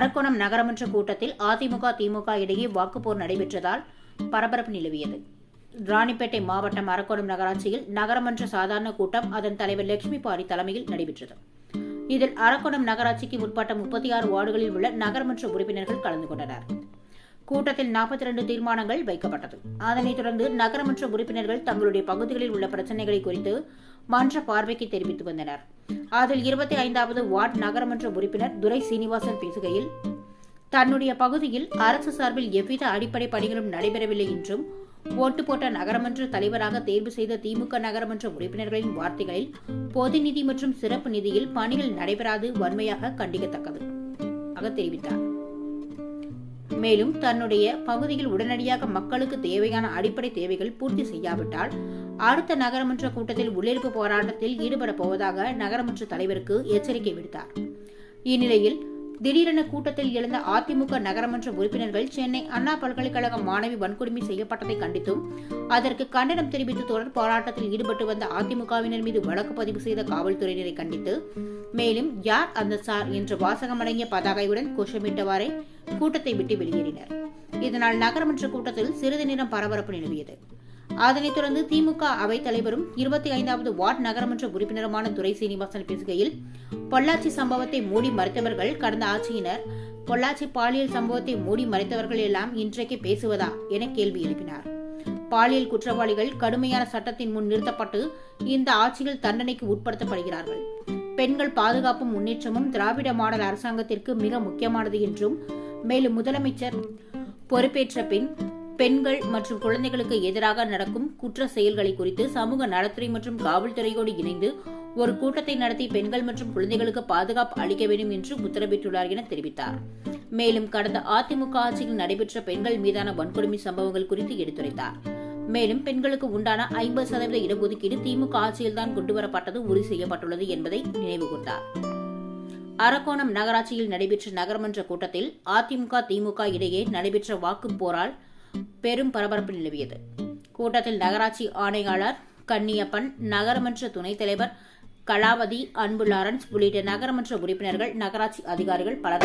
அரக்கோணம் நகரமன்ற கூட்டத்தில் அதிமுக திமுக இடையே வாக்குப்போர் நடைபெற்றதால் பரபரப்பு நிலவியது. ராணிப்பேட்டை மாவட்டம் அரக்கோணம் நகராட்சியில் நகரமன்ற சாதாரண கூட்டம் அதன் தலைவர் லட்சுமி பாரி தலைமையில் நடைபெற்றது. இதில் அரக்கோணம் நகராட்சிக்கு உட்பட்ட முப்பத்தி ஆறு வார்டுகளில் உள்ள நகரமன்ற உறுப்பினர்கள் கலந்து கொண்டனர். கூட்டத்தில் நாற்பத்தி இரண்டு தீர்மானங்கள் வைக்கப்பட்டது. அதனைத் தொடர்ந்து நகரமன்ற உறுப்பினர்கள் தங்களுடைய பகுதிகளில் உள்ள பிரச்சனைகளை குறித்து மன்ற பார்வைக்கு தெரிவித்து வந்தனர். அதில் இருபத்தி ஐந்தாவது வார்டு நகரமன்ற உறுப்பினர் துரை சீனிவாசன் பேசுகையில் தன்னுடைய பகுதியில் அரசு சார்பில் எவ்வித அடிப்படை பணிகளும் நடைபெறவில்லை என்றும் ஓட்டு போட்ட நகரமன்ற தலைவராக தேர்வு செய்த திமுக நகரமன்ற உறுப்பினர்களின் வார்த்தைகளில் பொது நிதி மற்றும் சிறப்பு நிதியில் பணிகள் நடைபெறாது வன்மையாக கண்டிக்கத்தக்கது. தெரிவித்தார். மேலும் தன்னுடைய பகுதியில் உடனடியாக மக்களுக்கு தேவையான அடிப்படை தேவைகள் பூர்த்தி செய்யாவிட்டால் அடுத்த நகரமன்ற கூட்டத்தில் உள்ளிருப்பு போராட்டத்தில் ஈடுபட போவதாக நகரமன்ற தலைவருக்கு எச்சரிக்கை விடுத்தார். இந்நிலையில் திடீரென கூட்டத்தில் எழுந்த அதிமுக நகரமன்ற உறுப்பினர்கள் சென்னை அண்ணா பல்கலைக்கழக மாணவி வன்கொடுமை செய்யப்பட்டதை கண்டித்தும் அதற்கு கண்டனம் தெரிவித்து தொடர் போராட்டத்தில் ஈடுபட்டு வந்த அதிமுகவினர் மீது வழக்கு பதிவு செய்த காவல்துறையினரை கண்டித்து மேலும் யார் அந்த சார் என்ற வாசகமடங்கிய பதாகையுடன் கோஷமிட்டவாறே கூட்டத்தை விட்டு வெளியேறினர். இதனால் நகரமன்ற கூட்டத்தில் சிறிது நேரம் பரபரப்பு நிலவியது. அதனைத் தொடர்ந்து திமுக அவைத் தலைவரும் இருபத்தி ஐந்தாவது வார்டு நகரமன்ற உறுப்பினருமான துரை சீனிவாசன் பேசுகையில் பொள்ளாச்சி சம்பவத்தை மூடி மறைத்தவர்கள் கடந்த ஆட்சியினர். பொள்ளாச்சி பாலியல் சம்பவத்தை மூடி மறைத்தவர்கள் எல்லாம் இன்றைக்கு பேசுவதா என கேள்வி எழுப்பினார். பாலியல் குற்றவாளிகள் கடுமையான சட்டத்தின் முன் நிறுத்தப்பட்டு இந்த ஆட்சியில் தண்டனைக்கு உட்படுத்தப்படுகிறார்கள். பெண்கள் பாதுகாப்பும் முன்னேற்றமும் திராவிட மாடல் அரசாங்கத்திற்கு மிக முக்கியமானது என்றும் மேலும் முதலமைச்சர் பொறுப்பேற்ற பின் பெண்கள் மற்றும் குழந்தைகளுக்கு எதிராக நடக்கும் குற்ற செயல்களை குறித்து சமூக நலத்துறை மற்றும் காவல்துறையோடு இணைந்து ஒரு கூட்டத்தை நடத்தி பெண்கள் மற்றும் குழந்தைகளுக்கு பாதுகாப்பு அளிக்க வேண்டும் என்று உத்தரவிட்டுள்ளார் என தெரிவித்தார். மேலும் கடந்த அதிமுக ஆட்சியில் நடைபெற்ற பெண்கள் மீதான வன்கொடுமை சம்பவங்கள் குறித்து எடுத்துரைத்தார். மேலும் பெண்களுக்கு உண்டான ஐம்பது சதவீத இடஒதுக்கீடு திமுக ஆட்சியில்தான் கொண்டுவரப்பட்டது உறுதி செய்யப்பட்டுள்ளது என்பதை நினைவு கூர்ந்தார். அரக்கோணம் நகராட்சியில் நடைபெற்ற நகரமன்ற கூட்டத்தில் அதிமுக திமுக இடையே நடைபெற்ற வாக்குப் போரால் பெரும் பரபரப்பு நிலவியது. கூட்டத்தில் நகராட்சி ஆணையாளர் கன்னியப்பன் நகரமன்ற துணைத் தலைவர் கலாவதி அன்பு லாரன்ஸ் உள்ளிட்ட நகரமன்ற உறுப்பினர்கள் நகராட்சி அதிகாரிகள் பலர்.